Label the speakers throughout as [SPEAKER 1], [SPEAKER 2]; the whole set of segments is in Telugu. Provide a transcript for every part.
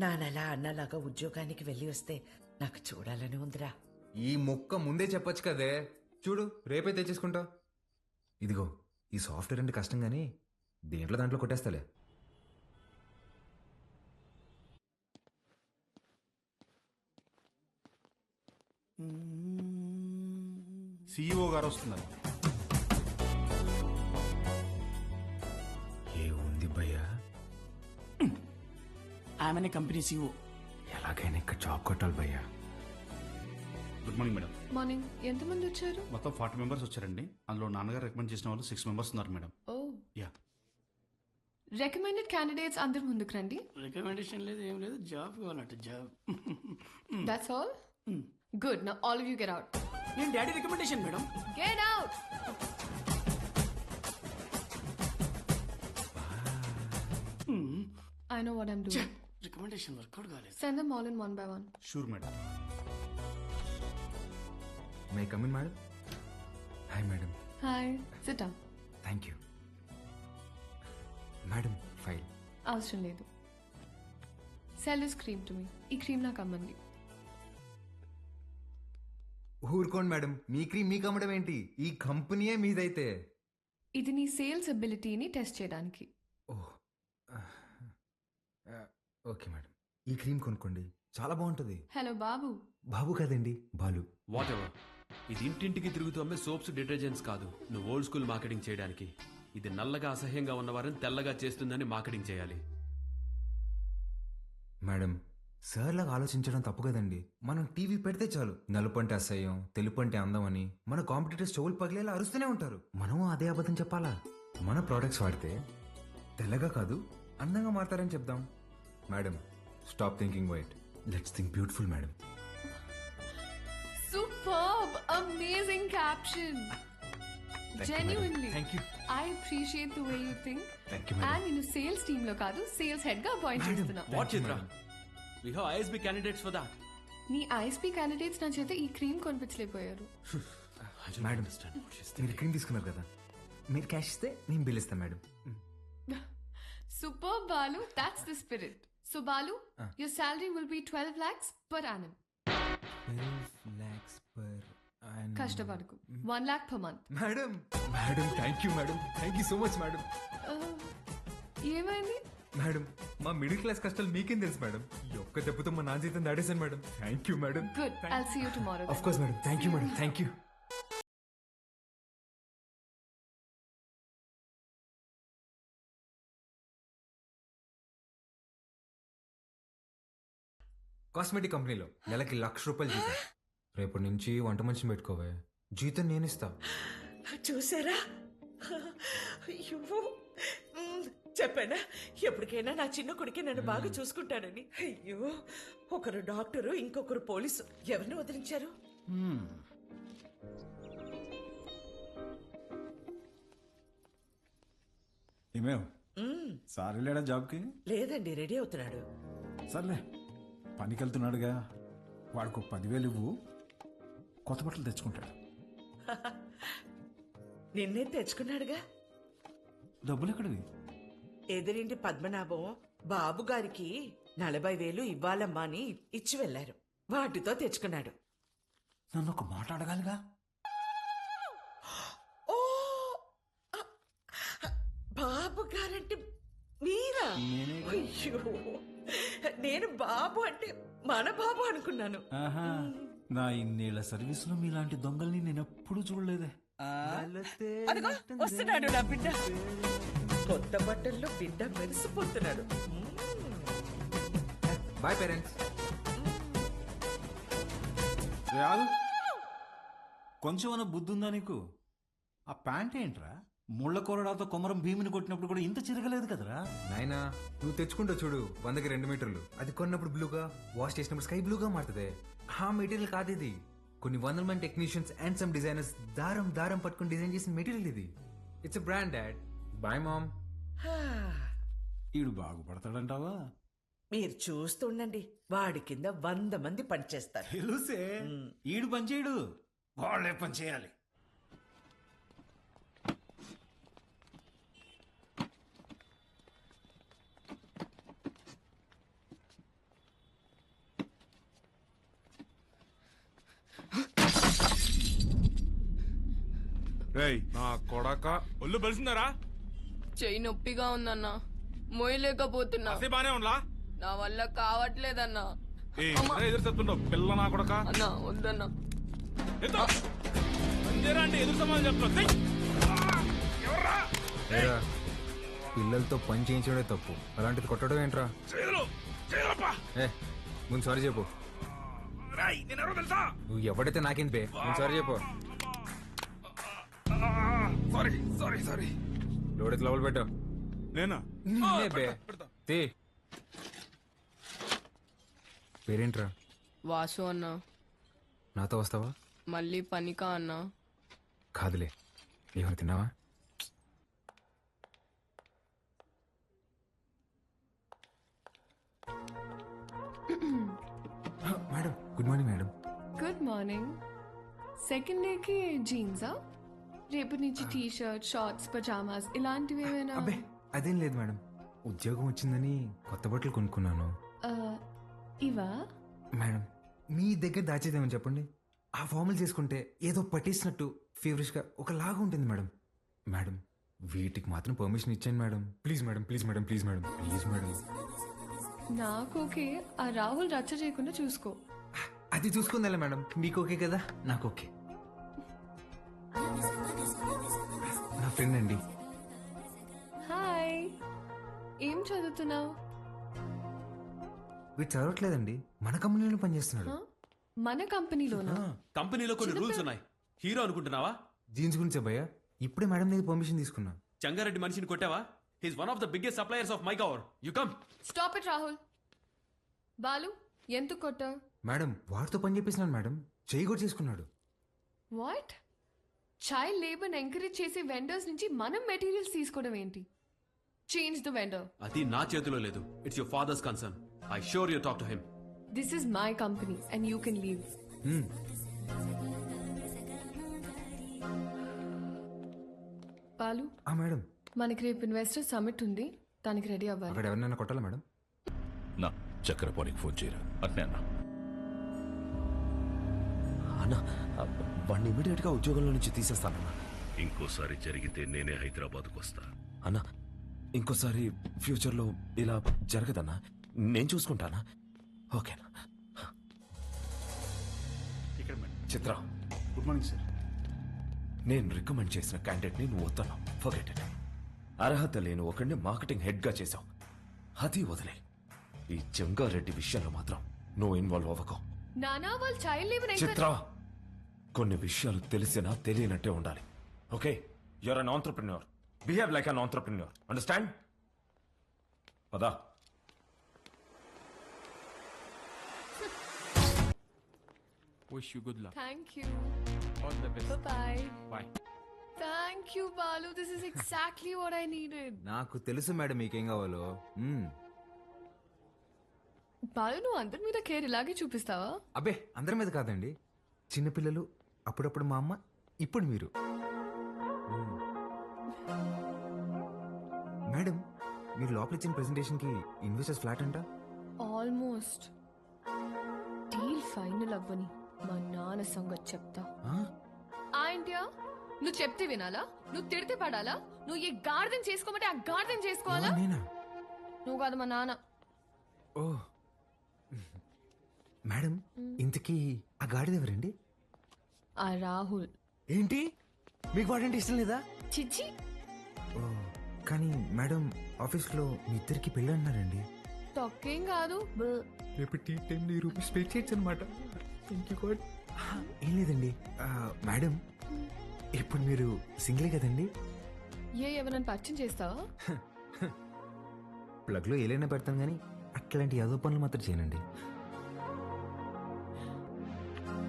[SPEAKER 1] నానలా అన్నలాగా ఉద్యోగానికి వెళ్ళి వస్తే నాకు చూడాలని ఉందిరా.
[SPEAKER 2] ఈ ముక్క ముందే చెప్పొచ్చు కదే. చూడు రేపే తెచ్చేసుకుంటా. ఇదిగో ఈ సాఫ్ట్వేర్ అంటే కష్టం కానీ దేంట్లో దాంట్లో కొట్టేస్తాలే.
[SPEAKER 3] సీఈఓ గారు వస్తున్నారు.
[SPEAKER 4] ఆమెనే కంపెనీ సీఓ
[SPEAKER 2] ఎలాగైనా ఇక్కడ జాబ్ కొట్టాలి భయ్యా.
[SPEAKER 3] గుడ్ మార్నింగ్ మేడం
[SPEAKER 5] మార్నింగ్ ఎంతమంది వచ్చారు?
[SPEAKER 3] మొత్తం ఫార్టీ మెంబర్స్ వచ్చారండి. అందులో నాన్నగారు రికమెండ్ చేసిన వాళ్ళు సిక్స్ మెంబర్స్ ఉన్నారు madam
[SPEAKER 5] oh.
[SPEAKER 3] Yeah
[SPEAKER 5] recommended candidates అందరు ముందుకు రండి.
[SPEAKER 4] రికమెండేషన్ లేదు ఏం లేదు. జాబ్ కావాలంట జాబ్
[SPEAKER 5] దట్స్ ఆల్ గుడ్ నా all of you get out
[SPEAKER 4] నేను daddy recommendation madam
[SPEAKER 5] get out I know what I'm doing
[SPEAKER 4] recommendation work out కాలేదు
[SPEAKER 5] send them all in one by one
[SPEAKER 3] sure madam
[SPEAKER 2] may come in madam hi madam
[SPEAKER 5] hi sit down
[SPEAKER 2] thank you madam file
[SPEAKER 5] అవసరం లేదు sell this cream to me ఈ క్రీమ్ నాకు అమ్మంది
[SPEAKER 2] ఊరుకోండి మేడం మీ క్రీమ్ మీకు అమ్మడం ఏంటి ఈ కంపెనీయే మీదైతే
[SPEAKER 5] ఇది నీ సేల్స్ అబిలిటీని టెస్ట్ చేయడానికి
[SPEAKER 2] ఓహ్ ఓకే మేడం. ఈ క్రీమ్ కొనుక్కోండి. చాలా బాగుంటుంది.
[SPEAKER 5] హలో బాబు.
[SPEAKER 2] బాబు కాదండి బాలు.
[SPEAKER 6] వాట్ ఎవర్ ఇది ఇంటింటికి తిరుగుతూ అమ్మే సోప్స్ డిటర్జెంట్స్ కాదు. నువ్వు ఓల్డ్ స్కూల్ మార్కెటింగ్ చేయడానికి. ఇది నల్లగా అసహ్యంగా ఉన్నవారిని తెల్లగా చేస్తుందని మార్కెటింగ్ చేయాలి.
[SPEAKER 2] మేడం సార్ లాగా ఆలోచించడం తప్పు కదండి. మనం టీవీ పెడితే చాలు. నలుపు అంటే అసహ్యం తెలుపు అంటే అందం అని మన కాంపిటీటర్స్ చెవులు పగిలేలా అరుస్తూనే ఉంటారు. మనం అదే అబద్ధం చెప్పాలా? మన ప్రోడక్ట్స్ వాడితే తెల్లగా కాదు అందంగా మారతారని చెప్దాం. Madam stop thinking white let's think beautiful madam
[SPEAKER 5] superb amazing caption genuinely
[SPEAKER 2] thank you
[SPEAKER 5] I appreciate the way you think
[SPEAKER 2] thank you madam
[SPEAKER 5] నేను సేల్స్ టీమ్లో కాదు సేల్స్ హెడ్గా అపాయింట్ చేస్తున్నా.
[SPEAKER 6] What Chitra we have ISB candidates for that
[SPEAKER 5] నీ ఐఎస్పీ క్యాండిడేట్స్ నా చేత ఈ క్రీమ్ కొనిపించలేకపోయారు.
[SPEAKER 2] మేడం మీరు క్రీమ్ తీసుకున్నారు కదా. మీరు క్యాష్ ఇస్తే నేను బిల్ ఇస్తాను madam
[SPEAKER 5] super Balu that's the spirit so Balu your salary will be twelve lakhs per annum
[SPEAKER 2] lakhs per
[SPEAKER 5] కష్టపడకు one lakh per month
[SPEAKER 2] madam madam thank you madam thank you so much madam
[SPEAKER 5] ఏమైంది?
[SPEAKER 2] మేడం మా మిడిల్ క్లాస్ కష్టాలు మీకేం తెలుసు మేడం ఈ ఒక్క దెబ్బతో మా నాన్న జీతం దాడేశాను madam thank you madam
[SPEAKER 5] good I'll see you tomorrow
[SPEAKER 2] of course madam thank you madam thank you cosmetic కంపెనీలో నెలకి లక్ష రూపాయలు జీతం. రేపటి నుంచి వంట మనిషిని పెట్టుకోవే. జీతం నేను ఇస్తా
[SPEAKER 1] చూసారా? అయ్యో. చెప్పానా? ఎప్పటికైనా నా చిన్న కొడుకే నన్ను బాగా చూసుకుంటానని అయ్యో. ఒకరు డాక్టరు ఇంకొకరు పోలీసు. ఎవరిని వదిలించారు?
[SPEAKER 7] ఏమేవ్ సార్ వెళ్ళాడా జాబ్కి?
[SPEAKER 1] లేదండి రెడీ అవుతున్నాడు.
[SPEAKER 7] సర్లే. పనికి వెళ్తున్నాడుగా వాడికి ఒక పదివేలు ఇవ్వు. కొత్త బట్టలు తెచ్చుకుంటాడు.
[SPEAKER 1] నిన్నే తెచ్చుకున్నాడుగా?
[SPEAKER 7] డబ్బులు ఎక్కడివి
[SPEAKER 1] ఎదిరింటి పద్మనాభం బాబు గారికి నలభై వేలు ఇవ్వాలమ్మా అని ఇచ్చి వెళ్ళారు వాటితో తెచ్చుకున్నాడు.
[SPEAKER 7] నన్ను ఒక మాట అడగాలిగా.
[SPEAKER 1] ఓ! బాబు గారంటే మీరా? అయ్యో! నేను బాబు అంటే మన బాబు అనుకున్నాను.
[SPEAKER 7] ఆహా నా ఇన్నేళ్ళ సర్వీసులో మీలాంటి దొంగల్ని నేను ఎప్పుడు చూడలేదే
[SPEAKER 1] అదిగో వస్తున్నాడు నా బిడ్డ. కొత్త బట్టల్లో బిడ్డ మెరిసిపోతున్నాడు.
[SPEAKER 2] Boy parents.
[SPEAKER 7] కొంచెమన్నా బుద్ధి ఉందా నీకు? ఆ ప్యాంట్ ఏంట్రా? ముళ్ళ కొరడాతో కొమరం భీమిని కొట్టినప్పుడు కూడా ఇంత చిరగలేదు కదరా?
[SPEAKER 2] నాయనా నువ్వు తెచ్చుకుంటావు చూడు వందకి రెండు మీటర్లు. అది కొన్నప్పుడు బ్లూగా వాష్ చేసినప్పుడు స్కై బ్లూగా మారుతుంది. ఆ మెటీరియల్ కాదు ఇది. కొన్ని వందల మంది టెక్నీషియన్స్ అండ్ సమ్ డిజైనర్స్ దారం దారం పట్టుకుని డిజైన్ చేసిన మెటీరియల్ ఇది. It's brand dad boy mom
[SPEAKER 1] హా,
[SPEAKER 7] ఈడు బాగుపడతాడంటావా?
[SPEAKER 1] మీరు చూస్తుండండి వాడి కింద వంద మంది పనిచేస్తారు.
[SPEAKER 7] తెలుసే? ఈడు పని చేయడు. వాళ్ళే పని
[SPEAKER 8] రేయ్. నా కొడక. ఒళ్ళు బలిసిందరా?
[SPEAKER 9] చెయ్యి నొప్పిగా ఉందన్నా. మోయలేకపోతున్నా
[SPEAKER 8] అసే బానే ఉండలా?
[SPEAKER 9] నా వల్ల కావట్లేదన్నా.
[SPEAKER 8] ఏ ఎదురు చెప్తుండవు పిల్ల నా కొడక.
[SPEAKER 9] అన్నా వద్దన్నా.
[SPEAKER 8] అంటే ఎదురు సమాధానం చెప్తున్నా ఎవర్రా?
[SPEAKER 2] ఏరా, పిల్లలతో పని చేయించడమే తప్పు. అలాంటిది కొట్టడం ఏంట్రా? ఏ ముందు సారీ చెప్పు. నువ్వు ఎవడైతే బే? ముందు సారీ చెప్పు.
[SPEAKER 8] సారీ సారీ సారీ
[SPEAKER 2] లోడెత్తి లోపల పెట్టు.
[SPEAKER 8] నేనా?
[SPEAKER 2] నిన్నే బే. తీ. పేరేంట్రా?
[SPEAKER 9] వాసు అన్నా.
[SPEAKER 2] నాతో వస్తావా?
[SPEAKER 9] మళ్ళీ పనికా అన్నా.
[SPEAKER 2] కాదులే. ఏమైనా తిన్నావా? Madam good morning madam.
[SPEAKER 5] Good morning second డేకి జీన్సా రేపటి నుంచి టీ షర్ట్ షార్ట్స్ పజామాస్ ఇలాంటివి ఏమైనా
[SPEAKER 2] అబ్బే అదేం లేదు మేడం. ఉద్యోగం వచ్చిందని కొత్త బట్టలు కొనుక్కున్నాను.
[SPEAKER 5] ఆ, ఇవా?
[SPEAKER 2] మేడం మీ దగ్గర దాచేదేమని చెప్పండి. ఆ ఫార్మల్ చేసుకుంటే ఏదో పట్టేసినట్టు ఫీవరిష్గా ఒకలాగా ఉంటుంది మేడం. మేడం వీటికి మాత్రం పర్మిషన్ ఇచ్చాను madam. Please madam please madam please madam please madam.
[SPEAKER 5] నాకు ఓకే. ఆ రాహుల్ రచ్చ చేయకుండా చూసుకో.
[SPEAKER 2] అది చూసుకుందా మేడం. మీకు ఓకే కదా? నాకు ఓకే. నా ఫ్రెండ్ అండి.
[SPEAKER 5] హాయ్. ఏం చదువుతున్నావు?
[SPEAKER 2] వీడు చదవట్లేదండి. మన కంపెనీలో పనిచేస్తున్నాడు.
[SPEAKER 5] మన కంపెనీలోనా?
[SPEAKER 6] కంపెనీలో కొన్ని రూల్స్ ఉన్నాయి. హీరో అనుకుంటున్నావా?
[SPEAKER 2] జీన్స్ గురించి భయ్యా ఇప్పుడే మేడం దగ్గర పర్మిషన్ తీసుకున్నా.
[SPEAKER 6] చంగారెడ్డి మనిషిని కొట్టావా? He's one of the biggest suppliers of my cover you come
[SPEAKER 5] stop it Rahul Balu ఎంత కొట్టావు?
[SPEAKER 2] మేడం వాడితో పని చేపిస్తున్నాను మేడం. చేయి కూడా చేసుకున్నాడు.
[SPEAKER 5] వాట్ చైల్డ్ లేబర్ ఎంకరేజ్ చేసే వెండర్స్ నుంచి మనం మెటీరియల్స్ తీసుకోవడం ఏంటి? చేంజ్ ద వెండర్
[SPEAKER 6] అది నా చేతిలో లేదు. It's your father's concern I sure you talk to him
[SPEAKER 5] this is my company and you can leave
[SPEAKER 2] hmm.
[SPEAKER 5] Balu
[SPEAKER 2] ఆ మేడం.
[SPEAKER 5] మనకి రేపు ఇన్వెస్టర్ సమిట్ ఉంది. దానికి రెడీ అవ్వాలి.
[SPEAKER 2] అక్కడ ఎవరినైనా కొట్టాలా మేడం?
[SPEAKER 10] నా చక్రపాణికి ఫోన్ చేయరా? అట్నే అన్నా.
[SPEAKER 11] అన్న వాడిని ఇమీడియట్గా ఉద్యోగంలో నుంచి తీసేస్తానన్నా.
[SPEAKER 10] ఇంకోసారి జరిగితే నేనే హైదరాబాద్కు వస్తా.
[SPEAKER 11] అన్న ఇంకోసారి ఫ్యూచర్లో ఇలా జరగదన్నా. నేను చూసుకుంటానా? ఓకేనా?
[SPEAKER 3] ఇక్కడ madam.
[SPEAKER 11] Chitra.
[SPEAKER 3] Good morning sir.
[SPEAKER 11] నేను రికమెండ్ చేసిన క్యాండిడేట్ని నువ్వు వద్దన్నావు. ఫర్గెట్ ఇట్ అర్హత లేని ఒకడిని మార్కెటింగ్ హెడ్గా చేశావు. అది వదిలే. ఈ జంగారెడ్డి విషయంలో మాత్రం నువ్వు ఇన్వాల్వ్ అవ్వకు.
[SPEAKER 5] నానా వాళ్ళు చైల్డ్ లేబర్
[SPEAKER 11] చిత్ర! కొన్ని విషయాలు తెలిసినా తెలియనట్టే ఉండాలి. Okay? You're an entrepreneur behave like an entrepreneur understand పదా.
[SPEAKER 6] Wish you good luck
[SPEAKER 5] thank you
[SPEAKER 6] all the best
[SPEAKER 5] bye
[SPEAKER 6] bye
[SPEAKER 5] thank you Balu this is exactly what I needed
[SPEAKER 2] నాకు తెలుసు మేడం మీకేం కావాలో. మ్మ్.
[SPEAKER 5] బాలు నువ్వు అందరి మీద కేర్ ఇలాగే చూపిస్తావా?
[SPEAKER 2] అబ్బే అందరి మీద కాదండి. చిన్నపిల్లలు అప్పుడప్పుడు మా అమ్మ ఇప్పుడు మీరు. మేడం మీరు లోపల ఇచ్చిన ప్రెజెంటేషన్కి ఇన్వెస్టర్స్ ఫ్లాట్ అంట?
[SPEAKER 5] ఆల్మోస్ట్. డీల్ ఫైనల్ అవ్వని మా నాన్న సంగతి చెప్తా.
[SPEAKER 2] ఆ?
[SPEAKER 5] ఆ ఇంటియా నువ్వు చెప్తే వినాలా? నువ్వు తిడితే పడాలా? నువ్వు ఏ గార్డెన్ చేసుకోమంటే ఆ గార్డెన్ చేసుకోవాలా?
[SPEAKER 2] నేనా?
[SPEAKER 5] నువ్వు కాదు మా నాన్న.
[SPEAKER 2] ఓ. మేడం ఇంతకీ ఆ గాడిద ఎవరండి?
[SPEAKER 5] ఆ రాహుల్.
[SPEAKER 2] ఏంటి? మీకు వాడంటే ఇష్టం లేదా?
[SPEAKER 5] చిచ్చి.
[SPEAKER 2] ఓ కానీ మేడం ఆఫీస్లో మీ ఇద్దరికి పెళ్ళి అన్నారండి.
[SPEAKER 5] తొక్కేం కాదు. బ్.
[SPEAKER 2] రేపు టీ ఈ రూపీస్ పే చేయొచ్చు అనమాట థ్యాంక్ యూ గాడ్ ఏం లేదండి. ఆ, మేడం ఇప్పుడు మీరు సింగిలే కదండి?
[SPEAKER 5] ఏ ఎవరైనా పరిచయం చేస్తావా?
[SPEAKER 2] ప్లగ్లో ఏలైనా పెడతాను కానీ అట్లాంటి యాదో పనులు మాత్రం చేయనండి.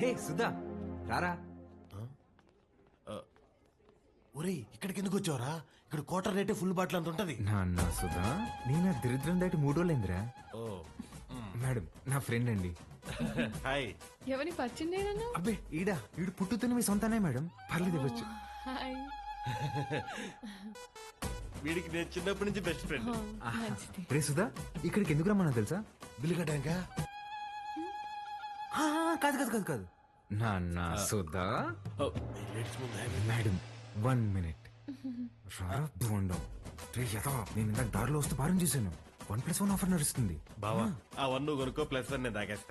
[SPEAKER 2] హే సుధా! రారా.
[SPEAKER 11] ఒరేయ్ ఇక్కడికి ఎందుకు వచ్చావరా ఇక్కడ క్వార్టర్ రేటే ఫుల్ బాటిల్ అంత ఉంటది.
[SPEAKER 2] నాన్న సుధా నేను ఆ దరిద్రం దాటి మూడు రోజులైందిరా.
[SPEAKER 11] ఓ.
[SPEAKER 2] మేడం నా ఫ్రెండ్ అండి.
[SPEAKER 11] హాయ్.
[SPEAKER 5] పరిచయం చేయనన్నా
[SPEAKER 2] అబ్బే ఈడా ఈడు పుట్టుతున్న మీ సొంతానే మేడం. పర్లేదు ఇవ్వచ్చు.
[SPEAKER 5] హాయ్.
[SPEAKER 11] వీడికి నేను చిన్నప్పటి నుంచి బెస్ట్ ఫ్రెండ్
[SPEAKER 2] రే సుధా ఇక్కడికి ఎందుకు రమ్మన్నా తెలుసా?
[SPEAKER 11] బిల్లు కట్టాక
[SPEAKER 2] ఆ, కాదు కాదు కాదు కాదు. నాన్న సుధా? Madam one minute. రారా బోండం రే యథా నేను ఇందాక దారిలో వస్తూ భారం చేశాను. వన్ ప్లస్ వన్ ఆఫర్ నడుస్తుంది.
[SPEAKER 12] బావా ఆ. వన్ కొనుక్కో ప్లస్ వన్ నేను తాగేస్తా.